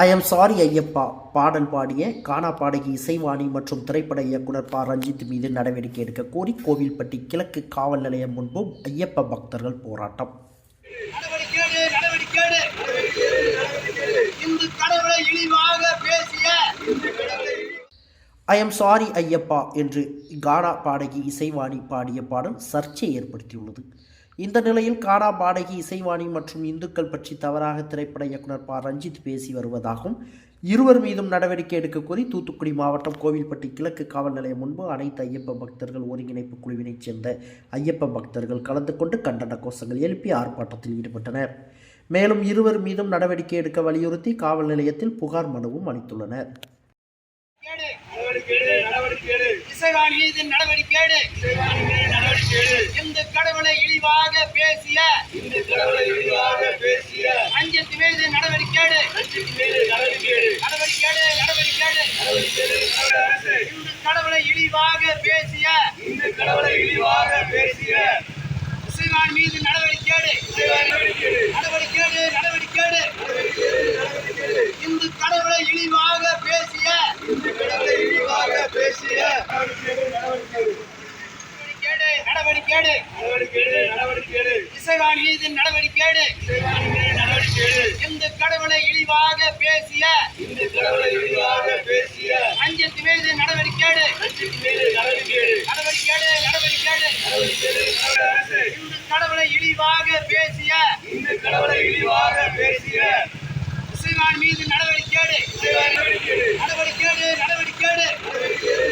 I am sorry Ayyappa. பாடல் பாடிய கானா பாடகி இசைவாணி மற்றும் திரைப்பட இயக்குனர் ப. ரஞ்சித் மீது நடவடிக்கை எடுக்க கோரி கோவில்பட்டி கிழக்கு காவல் நிலையம் முன்பு ஐயப்ப பக்தர்கள் போராட்டம். ஐ எம் சாரி ஐயப்பா என்று கானா பாடகி இசைவாணி பாடிய பாடல் சர்ச்சையை ஏற்படுத்தியுள்ளது. இந்த நிலையில் காடா பாடகி இசைவாணி மற்றும் இந்துக்கள் பற்றி தவறாக திரைப்பட இயக்குனர் ப. ரஞ்சித் பேசி வருவதாகவும் இருவர் மீதும் நடவடிக்கை எடுக்க கோரி தூத்துக்குடி மாவட்டம் கோவில்பட்டி கிழக்கு காவல் நிலையம் முன்பு அனைத்து ஐயப்ப பக்தர்கள் ஒருங்கிணைப்பு குழுவினைச் சேர்ந்த ஐயப்ப பக்தர்கள் கலந்து கொண்டு கண்டன கோஷங்கள் எழுப்பி ஆர்ப்பாட்டத்தில் ஈடுபட்டனர். மேலும் இருவர் மீதும் நடவடிக்கை எடுக்க வலியுறுத்தி காவல் நிலையத்தில் புகார் மனுவும் அளித்துள்ளனர். நடவடிக்கை இசைவாணி மீது நடவடிக்கையெடு. இந்து கடவுளை இழிவாக பேசிய அஞ்சத்து மீது நடவடிக்கையெடு. நடவடிக்கையெடு, நடவடிக்கையெடு. இந்து கடவுளை இழிவாக பேசிய இசைவாணி மீது நடவடிக்கையெடு. நடவடிக்கையெடு, நடவடிக்கையெடு. இந்து கடவுளை இழிவாக பேசிய நடவடிக்கையெடு, நடவடிக்கையெடு. இசைவாணி மீது நடவடிக்கையெடு. இந்து கடவுளை இழிவாக பேசிய அஞ்சத்து மீது நடவடிக்கையெடு. நடவடிக்கையெடு, நடவடிக்கையெடு. இந்து கடவுளை இழிவாக பேசிய இசைவாணி மீது நடவடிக்கையெடு. நடவடிக்கையெடு, நடவடிக்கையெடு. இந்து